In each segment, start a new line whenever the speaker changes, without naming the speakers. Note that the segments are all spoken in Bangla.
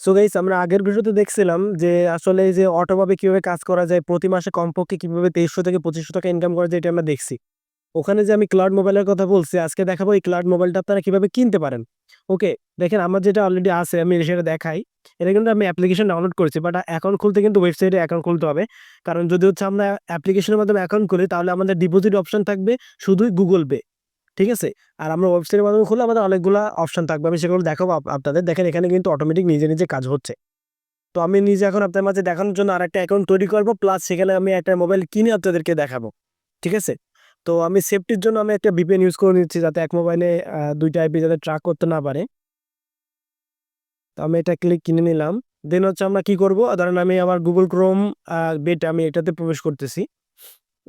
সো গাইস আমরা আগের ভিডিওতে দেখছিলাম যে আসলে যে অটোভাবে কীভাবে কাজ করা যায়, প্রতি মাসে কমপক্ষে কীভাবে তেইশশো থেকে পঁচিশশো টাকা ইনকাম করা যায়, এটা আমরা দেখছি। ওখানে যে আমি ক্লাউড মোবাইলের কথা বলছি, আজকে দেখাবো এই ক্লাউড মোবাইলটা আপনারা কীভাবে কিনতে পারেন। ওকে দেখেন আমার যেটা অলরেডি আছে, আমি সেটা দেখাই। এটা কিন্তু আমি অ্যাপ্লিকেশন ডাউনলোড করেছি বাট অ্যাকাউন্ট খুলতে কিন্তু ওয়েবসাইটে অ্যাকাউন্ট খুলতে হবে। কারণ যদি হচ্ছে আমরা অ্যাপ্লিকেশনের মাধ্যমে অ্যাকাউন্ট খুলি, তাহলে আমাদের ডিপোজিট অপশন থাকবে শুধুই গুগল পে ঠিক আছে? আর আমরা ওয়েবসাইটের মাধ্যমে খুলে আমাদের অনেকগুলো অপশন থাকবে। আমি সেগুলো দেখাবো আপনাদের। দেখেন, এখানে কিন্তু অটোমেটিক নিজে নিজে কাজ হচ্ছে। তো আমি নিজে এখন আপনার মাঝে দেখানোর জন্য আর একটা অ্যাকাউন্ট তৈরি করব। প্লাস সেখানে আমি একটা মোবাইল কিনে আপনাদেরকে দেখাবো। ঠিক আছে? তো আমি সেফটির জন্য আমি একটা ভিপিএন ইউজ করে নিচ্ছি যাতে এক মোবাইলে দুইটা আইপি যাতে ট্র্যাক করতে না পারে। তো আমি এটা ক্লিক কিনে নিলাম। দেন হচ্ছে আমরা কি করব? ধরেন আমি আমার গুগল ক্রোম বেট আমি এটাতে প্রবেশ করতেছি।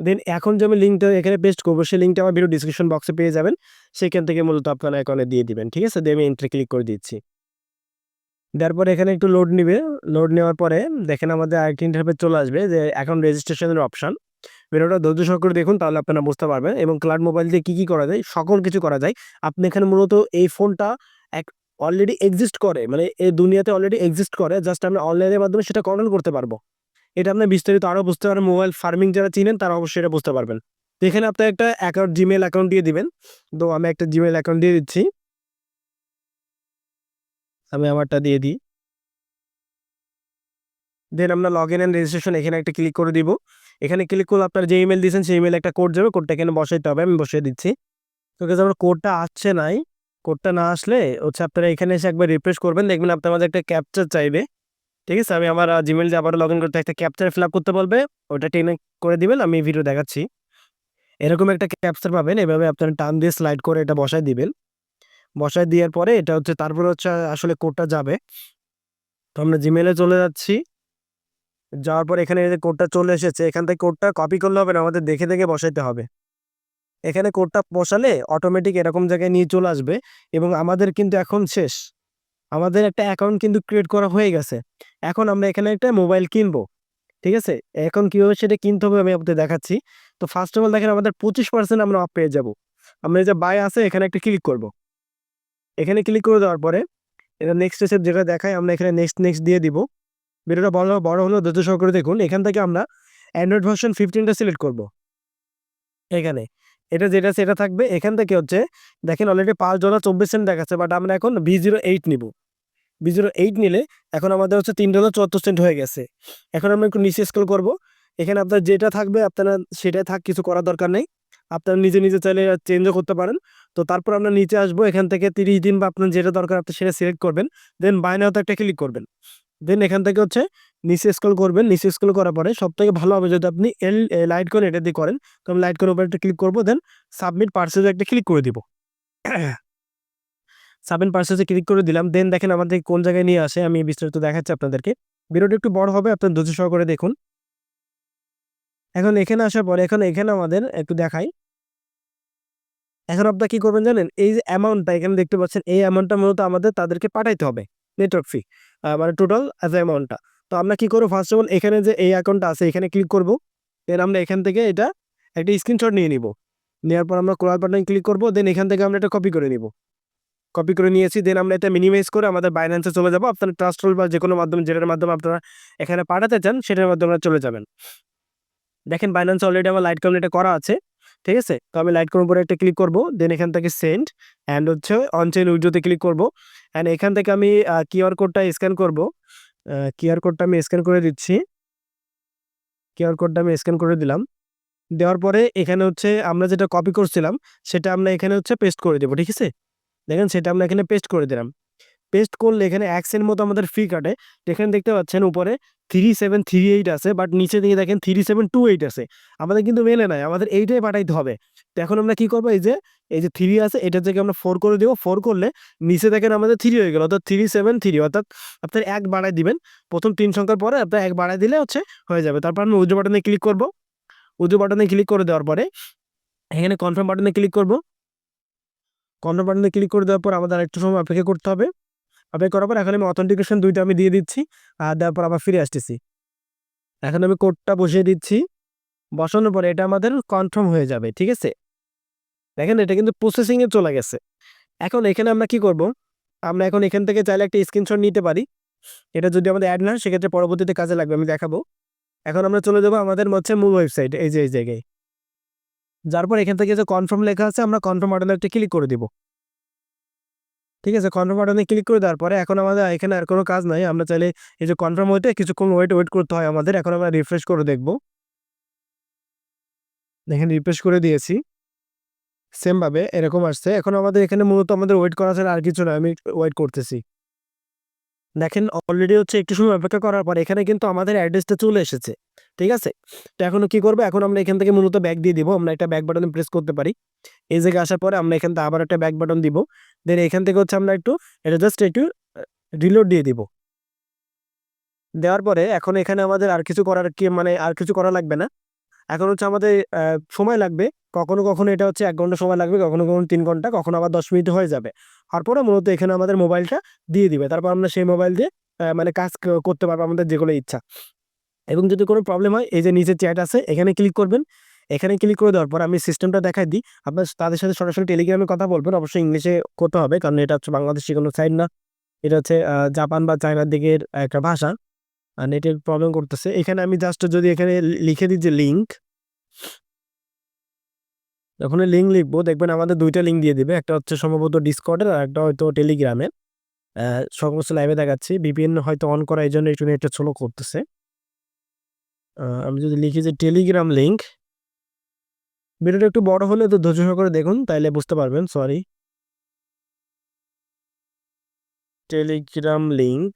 দেন এখন যে আমি লিঙ্কটা এখানে পেস্ট করব, সেই লিঙ্কটা আমার ভিডিও ডিসক্রিপশন বক্সে পেয়ে যাবেন। সেখান থেকে মূলত আপনারা অ্যাকাউন্টে দিয়ে দিবেন, ঠিক আছে? দিয়ে আমি এন্ট্রি ক্লিক করে দিচ্ছি। দেওয়ার পরে এখানে একটু লোড নিবে। লোড নেওয়ার পরে দেখেন আমাদের আরেকটি ইন্টারফেস চলে আসবে, যে অ্যাকাউন্ট রেজিস্ট্রেশনের অপশন ভিডিওটা ধৈর্য সহকারে দেখুন, তাহলে আপনারা বুঝতে পারবেন। এবং ক্লাউড মোবাইল দিয়ে কী কী করা যায়, সকল কিছু করা যায়। আপনি এখানে মূলত এই ফোনটা এক অলরেডি এক্সিস্ট করে মানে এই দুনিয়াতে অলরেডি এক্সিস্ট করে জাস্ট আমরা অনলাইনের মাধ্যমে সেটা কন্ট্রোল করতে পারব। এটা আপনি বিস্তারিত আরও বুঝতে পারেন মোবাইল ফার্মিং যারা চিনেন, তারা অবশ্যই এটা বুঝতে পারবেন। তো এখানে আপনি একটা অ্যাকাউন্ট জিমেল অ্যাকাউন্ট দিয়ে দিবেন। তো আমি একটা জিমেল অ্যাকাউন্ট দিয়ে দিচ্ছি। আমি আমারটা দিয়ে দিই। দেন আমরা লগ ইন অ্যান্ড রেজিস্ট্রেশন এখানে একটা ক্লিক করে দিব। এখানে ক্লিক করলে আপনার যে ইমেল দিয়েছেন, সেই ইমেল একটা কোড যাবে। কোডটা এখানে বসাইতে হবে। আমি বসিয়ে দিচ্ছি। তো কাছে আমার কোডটা আসছে নাই। কোডটা না আসলে হচ্ছে আপনারা এখানে এসে একবার রিফ্রেশ করবেন। দেখবেন আপনার আমাদের একটা ক্যাপচার চাইবে। ঠিক আছে? আমি আমার জিমেল যে আবার লগ ইন করতে একটা ক্যাপচার ফিল আপ করতে বলবে, ওটা টেনে করে দিবেন, আমি ভিডিও দেখাচ্ছি। এরকম একটা ক্যাপচার পাবেন, এভাবে আপনারা টান দিয়ে স্লাইড করে এটা বসায় দিবেন। বসায় দেওয়ার পরে এটা হচ্ছে, তারপরে হচ্ছে, আসলে কোডটা যাবে। তো আমরা জিমেলে চলে যাচ্ছি। যাওয়ার পর এখানে যে কোডটা চলে এসেছে, এখান থেকে কোডটা কপি করলে হবে না, আমাদের দেখে দেখে বসাইতে হবে। এখানে কোডটা বসালে অটোমেটিক এরকম জায়গায় নিয়ে চলে আসবে এবং আমাদের কিন্তু এখন শেষ। আমাদের একটা অ্যাকাউন্ট কিন্তু ক্রিয়েট করা হয়ে গেছে। এখন আমরা এখানে একটা মোবাইল কিনবো, ঠিক আছে? এখন কীভাবে সেটা কিনতে হবে আমি আপনাদের দেখাচ্ছি। তো ফার্স্ট অফ অল দেখেন, আমাদের পঁচিশ পার্সেন্ট আমরা পেয়ে যাব। আমরা যে বাই আছে, এখানে একটা ক্লিক করব। এখানে ক্লিক করে দেওয়ার পরে, এটা নেক্সট স্টেপ যেটা দেখায় আমরা এখানে নেক্সট নেক্সট দিয়ে দিব। ভিডিওটা বড় বড় হলো দ্রুত সহকারে দেখুন। এখান থেকে আমরা অ্যান্ড্রয়েড ভার্সন ফিফটিনটা সিলেক্ট করব। এখানে। এটা যেটা সেটা থাকবে। এখান থেকে হচ্ছে, দেখেন অলরেডি পাঁচ ডলার চব্বিশ সেন্ট দেখাচ্ছে বাট আমরা এখন বি জিরো এইট নিব। বি জিরো এইট নিলে এখন আমাদের হচ্ছে তিন ডলার চুয়াত্তর সেন্ট হয়ে গেছে। এখন আমরা একটু নিচে স্কেল করব। এখানে আপনার যেটা থাকবে, আপনারা সেটাই থাক, কিছু করার দরকার নেই। আপনারা নিজে নিজে চাইলে চেঞ্জও করতে পারেন। তো তারপর আমরা নিচে আসব, এখান থেকে তিরিশ দিন বা আপনার যেটা দরকার আপনি সেটা সিলেক্ট করবেন। দেন বাইনাতে একটা ক্লিক করবেন। দেন এখান থেকে হচ্ছে নিচে স্ক্রল করবেন, নিচে স্ক্রল করার পরে সব থেকে ভালো হবে যদি আপনি এল লাইট করে এটা দিয়ে করেন, তো আমি লাইট করে উপরে একটা ক্লিক করব দেন সাবমিট পার্সেজে একটা ক্লিক করে দিব। সাবমিট পার্সেজে ক্লিক করে দিলাম দেন দেখেন আমাদের কোন জায়গায় নিয়ে আসে, আমি বিস্তারিত দেখাচ্ছি আপনাদেরকে। ভিডিওটা একটু বড় হবে, আপনার ধৈর্য সহকারে দেখুন। এখন এখানে আসার পরে, এখন এখানে আমাদের একটু দেখাই। এখন আপনারা কি করবেন জানেন, এই যে অ্যামাউন্টটা এখানে দেখতে পাচ্ছেন, এই অ্যামাউন্টটা মূলত আমাদের তাদেরকে পাঠাইতে হবে নেটওয়ার্ক ফি মানে টোটাল অ্যাজ অ্যামাউন্টটা তো আমরা কি করব? ফার্স্ট অফ অল এখানে যে এই অ্যাকাউন্টটা আছে, এখানে ক্লিক করব। দেন আমরা এখান থেকে এটা একটা স্ক্রিনশট নিয়ে নিব। নেওয়ার পর আমরা ক্রয় বাটনে ক্লিক করব দেন এখান থেকে আমরা এটা কপি করে নিব। কপি করে নিয়েছি দেন আমরা এটা মিনিমাইজ করে আমাদের বাইন্যান্সে চলে যাব। আপনার ট্রাস্টল বা যে কোনো মাধ্যমে, যেটার মাধ্যমে আপনারা এখানে পাঠাতে চান, সেটার মাধ্যমে চলে যাবেন। দেখেন বাইন্যান্স অলরেডি আমার লাইট কম এটা করা আছে, ঠিক আছে? তো আমি লাইট কম উপরে একটা ক্লিক করব দেন এখান থেকে সেন্ড অ্যান্ড হচ্ছে অনচেন উইডোতে ক্লিক করব। অ্যান্ড এখান থেকে আমি কিউআর কোডটা স্ক্যান করব। কিউআর কোডটা আমি স্ক্যান করে দিচ্ছি। কিউআর কোডটা আমি স্ক্যান করে দিলাম। দেওয়ার পরে এখানে হচ্ছে আমরা যেটা কপি করছিলাম, সেটা আমরা এখানে হচ্ছে পেস্ট করে দেবো, ঠিক আছে? দেখেন সেটা আমরা এখানে পেস্ট করে দিলাম। পেস্ট করলে এখানে অ্যাক্সের মতো আমাদের ফি কাটে। এখানে দেখতে পাচ্ছেন উপরে থ্রি সেভেন থ্রি এইট আছে বাট নিচে দিকে দেখেন থ্রি সেভেন টু এইট আছে। আমাদের কিন্তু মেলে নাই, আমাদের এইটাই পাঠাইতে হবে। তো এখন আমরা কি করব, এই যে এই যে থ্রি আছে, এটা থেকে আমরা ফোর করে দেবো। ফোর করলে নিচে দেখেন আমাদের থ্রি হয়ে গেল, অর্থাৎ থ্রি সেভেন থ্রি অর্থাৎ আপনার এক বাড়ায় দিবেন। প্রথম তিন সংখ্যার পরে আপনার এক বাড়ায় দিলে হচ্ছে হয়ে যাবে। তারপর আমি উজু বাটনে ক্লিক করব। উজু বাটনে ক্লিক করে দেওয়ার পরে এখানে কনফার্ম বাটনে ক্লিক করব। কনফার্ম বাটনে ক্লিক করে দেওয়ার পর আমাদের একটু সময় অপেক্ষা করতে হবে। অপেক্ষা করার পর এখন আমি অথেন্টিকেশন দুইটা আমি দিয়ে দিচ্ছি, আর দেওয়ার পর আবার ফিরে আসতেছি। এখন আমি কোডটা বসিয়ে দিচ্ছি। বসানোর পরে এটা আমাদের কনফার্ম হয়ে যাবে, ঠিক আছে? দেখেন এটা কিন্তু প্রসেসিংয়ে চলে গেছে। এখন এখানে আমরা কি করব? আমরা এখন এখান থেকে চাইলে একটা স্ক্রিনশট নিতে পারি। এটা যদি আমাদের অ্যাড না সেক্ষেত্রে পরবর্তীতে কাজে লাগবে, আমি দেখাবো। এখন আমরা চলে যাব আমাদের হচ্ছে মূল ওয়েবসাইট এই যে, এই জায়গায়। যার পর এখান থেকে যে কনফার্ম লেখা আছে, আমরা কনফার্ম বাটনে একটা ক্লিক করে দিব। ঠিক আছে? কনফার্ম বাটনে ক্লিক করে দেওয়ার পরে এখন আমাদের এখানে আর কোনো কাজ নাই। আমরা চাইলে এই যে কনফার্ম হইতে কিছুক্ষণ ওয়েট ওয়েট করতে হয় আমাদের। এখন আমরা রিফ্রেশ করে দেখব। দেখেন রিফ্রেশ করে দিয়েছি। সেমভাবে এরকম আসছে। এখন আমাদের এখানে মূলত আমাদের ওয়েট করা ছাড়া আর কিছু নয় আমি ওয়েট করতেছি। দেখেন অলরেডি হচ্ছে একটু সময় অপেক্ষা করার পর এখানে কিন্তু আমাদের অ্যাড্রেসটা চলে এসেছে। ঠিক আছে? তো এখনও কি করব? এখন আমরা এখান থেকে মূলত ব্যাক দিয়ে দিব। আমরা একটা ব্যাক বাটন প্রেস করতে পারি। এই জায়গায় আসার পরে আমরা এখান থেকে আবার একটা ব্যাক বাটন দিব। দেন এখান থেকে হচ্ছে আমরা একটু, এটা জাস্ট একটু রিলোড দিয়ে দিব। দেওয়ার পরে এখন এখানে আমাদের আর কিছু করার কি মানে আর কিছু করা লাগবে না। এখন হচ্ছে আমাদের সময় লাগবে। কখনো কখনো এটা হচ্ছে এক ঘণ্টা সময় লাগবে, কখনো কখনো তিন ঘণ্টা, কখনো আবার দশ মিনিট হয়ে যাবে। তারপরে মূলত এখানে আমাদের মোবাইলটা দিয়ে দিবে। তারপর আমরা সেই মোবাইল দিয়ে মানে কাজ করতে পারব আমাদের যেগুলো ইচ্ছা। এবং যদি কোনো প্রবলেম হয়, এই যে নিচে চ্যাট আছে, এখানে ক্লিক করবেন। এখানে ক্লিক করে দেওয়ার পর আমি সিস্টেমটা দেখাই দিই। আপনার তাদের সাথে সরাসরি টেলিগ্রামে কথা বলবেন, অবশ্যই ইংলিশে করতে হবে, কারণ এটা হচ্ছে বাংলাদেশি কোনো সাইড না। এটা হচ্ছে জাপান বা চায়নার দিকের একটা ভাষা নেটের প্রবলেম করতেছে। এখানে আমি জাস্ট যদি এখানে লিখে দিই যে লিঙ্ক যখন লিঙ্ক লিখব। দেখবেন আমাদের দুইটা লিঙ্ক দিয়ে দিবে। একটা হচ্ছে সম্ভবত ডিসকর্ডের আর একটা হয়তো টেলিগ্রামের সমস্ত লাইভে দেখাচ্ছি। ভিপিএন হয়তো অন করা, এই জন্য একটু নেটটা স্লো করতেছে। আমি যদি লিখি যে টেলিগ্রাম লিঙ্ক ভিডিওটা একটু বড় হলে তো ধৈর্য সহকারে দেখুন, তাইলে বুঝতে পারবেন, সরি। টেলিগ্রাম লিঙ্ক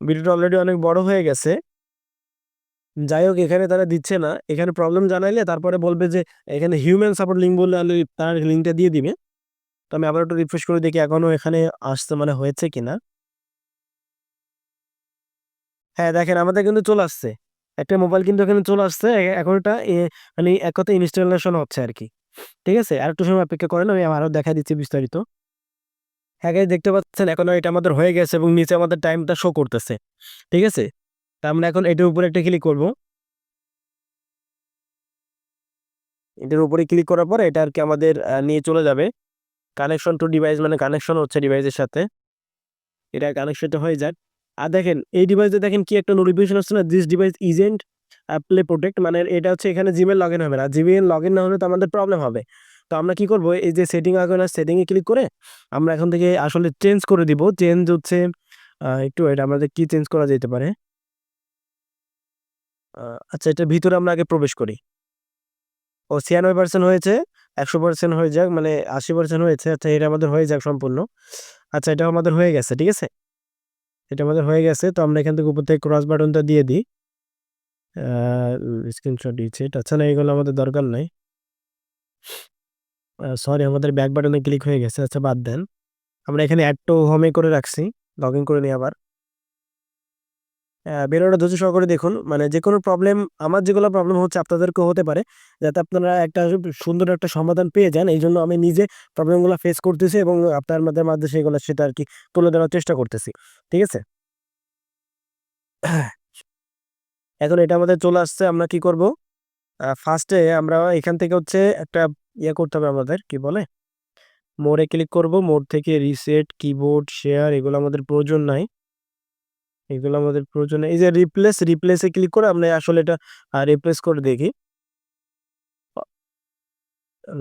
ভিডিওটা অলরেডি অনেক বড় হয়ে গেছে। যাই হোক, এখানে তারা দিচ্ছে না, এখানে প্রবলেম জানাইলে তারপরে বলবে যে, এখানে হিউম্যান সাপোর্ট লিঙ্ক বললে তার লিঙ্কটা দিয়ে দিবে। তো আমি আবার একটু রিফ্রেশ করে দেখি এখনও এখানে আসতে মানে হয়েছে কিনা। হ্যাঁ দেখেন, আমাদের কিন্তু চলে আসছে। একটা মোবাইল কিন্তু এখানে চলে আসছে। এখন এটা মানে এক কথা ইনস্টলেশন হচ্ছে আর কি ঠিক আছে? আর একটু সময় অপেক্ষা করেন, আমি আরও দেখা দিচ্ছি বিস্তারিত। হ্যাঁ দেখতে পাচ্ছেন, এখন এটা আমাদের হয়ে গেছে এবং নিচে আমাদের টাইমটা শো করতেছে। ঠিক আছে? তা আমরা এখন এটার উপরে একটা ক্লিক করব। এটার উপরে ক্লিক করার পর এটা আর কি আমাদের নিয়ে চলে যাবে। কানেকশন টু ডিভাইস মানে কানেকশন হচ্ছে ডিভাইসের সাথে। এটা কানেকশনটা হয়ে যায় আর দেখেন, এই ডিভাইসে দেখেন কি একটা নোটিফিকেশন আসছে না? This device isn't play protect মানে এটা হচ্ছে এখানে জিমেল লগ ইন হবে না। জিমেল লগ ইন না হলে তো আমাদের প্রবলেম হবে। তো আমরা কি করব? এই যে সেটিং আগে সেটিংয়ে ক্লিক করে আমরা এখন থেকে আসলে চেঞ্জ করে দিব। চেঞ্জ হচ্ছে একটু এটা আমাদের কি চেঞ্জ করা যেতে পারে? আচ্ছা এটার ভিতরে আমরা আগে প্রবেশ করি। ও, ছিয়ানব্বই পার্সেন্ট হয়েছে, একশো পার্সেন্ট হয়ে যাক মানে আশি পার্সেন্ট হয়েছে। আচ্ছা এটা আমাদের হয়ে যাক সম্পূর্ণ। আচ্ছা এটা আমাদের হয়ে গেছে, ঠিক আছে? এটা আমাদের হয়ে গেছে। তো আমরা এখান থেকে উপর থেকে ক্রস বাটনটা দিয়ে দিই। স্ক্রিনশট দিয়েছি এটা আচ্ছা না, এগুলো আমাদের দরকার নাই। সরি আমাদের ব্যাক বাটনে ক্লিক হয়ে গেছে। আচ্ছা বাদ দেন। আমরা এখানে অ্যাড টু হোমে করে রাখছি। লগ ইন করে নিই আবার। ভিডিওটা ধৈর্য সহকারে দেখুন। মানে যে কোনো প্রবলেম আমার যেগুলো প্রবলেম হচ্ছে আপনাদেরকেও হতে পারে, যাতে আপনারা একটা সুন্দর একটা সমাধান পেয়ে যান। এই জন্য আমি নিজে প্রবলেমগুলো ফেস করতেছি এবং আপনাদের মাধ্যমে সেগুলো সেটা আর কি তুলে ধরার চেষ্টা করতেছি। ঠিক আছে? এখন এটা আমাদের চলে আসছে, আমরা কি করব? ফার্স্টে আমরা এখান থেকে হচ্ছে একটা ইয়ে করতে হবে আমাদের, কি বলে? মোড়ে ক্লিক করব। মোড থেকে রিসেট কিবোর্ড শেয়ার এগুলো আমাদের প্রয়োজন নাই। এগুলো আমাদের প্রয়োজন। এই যে রিপ্লেস রিপ্লেসে ক্লিক করে আমরা আসলে এটা রিপ্লেস করে দেখি।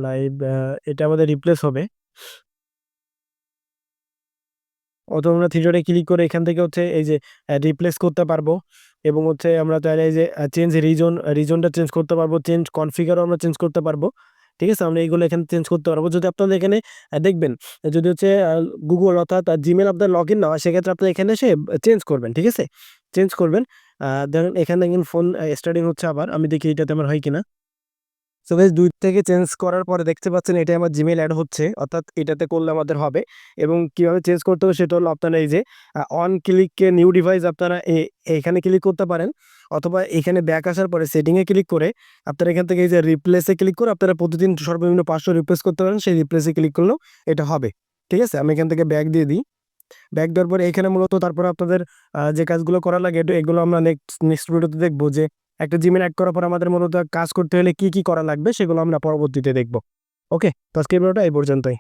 লাইভ এটা আমাদের রিপ্লেস হবে। অথবা আমরা ডটে ক্লিক করে এখান থেকে হচ্ছে এই যে রিপ্লেস করতে পারব। এবং হচ্ছে আমরা চাইলে এই যে চেঞ্জ রিজন রিজনটা চেঞ্জ করতে পারব। চেঞ্জ কনফিগারও আমরা চেঞ্জ করতে পারব। ঠিক আছে? আমরা এইগুলো এখানে চেঞ্জ করতে পারব। যদি আপনাদের এখানে দেখবেন, যদি হচ্ছে গুগল অর্থাৎ জিমেল আপনার লগ ইন না হয়, সেক্ষেত্রে আপনার এখানে এসে চেঞ্জ করবেন, ঠিক আছে? চেঞ্জ করবেন। দেখেন এখানে দেখেন ফোন স্টার্টিং হচ্ছে আবার। আমি দেখি এটাতে আমার হয় কিনা। সো গাইস দুই থেকে চেঞ্জ করার পরে দেখতে পাচ্ছেন এটা আমার জিমেল অ্যাড হচ্ছে, অর্থাৎ এটাতে করলে আমাদের হবে। এবং কীভাবে চেঞ্জ করতে হবে সেটা হলো আপনারা এই যে অন ক্লিককে নিউ ডিভাইস আপনারা এখানে ক্লিক করতে পারেন, অথবা এখানে ব্যাক আসার পরে সেটিংয়ে ক্লিক করে আপনারা এখান থেকে এই যে রিপ্লেসে ক্লিক করে আপনারা প্রতিদিন সর্বনিম্ন পাঁচশো রিপ্লেস করতে পারেন, সেই রিপ্লেসে ক্লিক করলেও এটা হবে। ঠিক আছে? আমি এখান থেকে ব্যাক দিয়ে দিই। ব্যাক দেওয়ার পরে এখানে মূলত তারপরে আপনাদের যে কাজগুলো করা লাগে, এগুলো আমরা নেক্সট নেক্সট ভিডিওতে দেখব যে একটা জিমেল অ্যাড করার পর আমাদের মূলত কাজ করতে হলে কি কি করা লাগবে সেগুলো আমরা পরবর্তীতে দেখব। ওকে তো আজকের ভিডিওটা এই পর্যন্তই।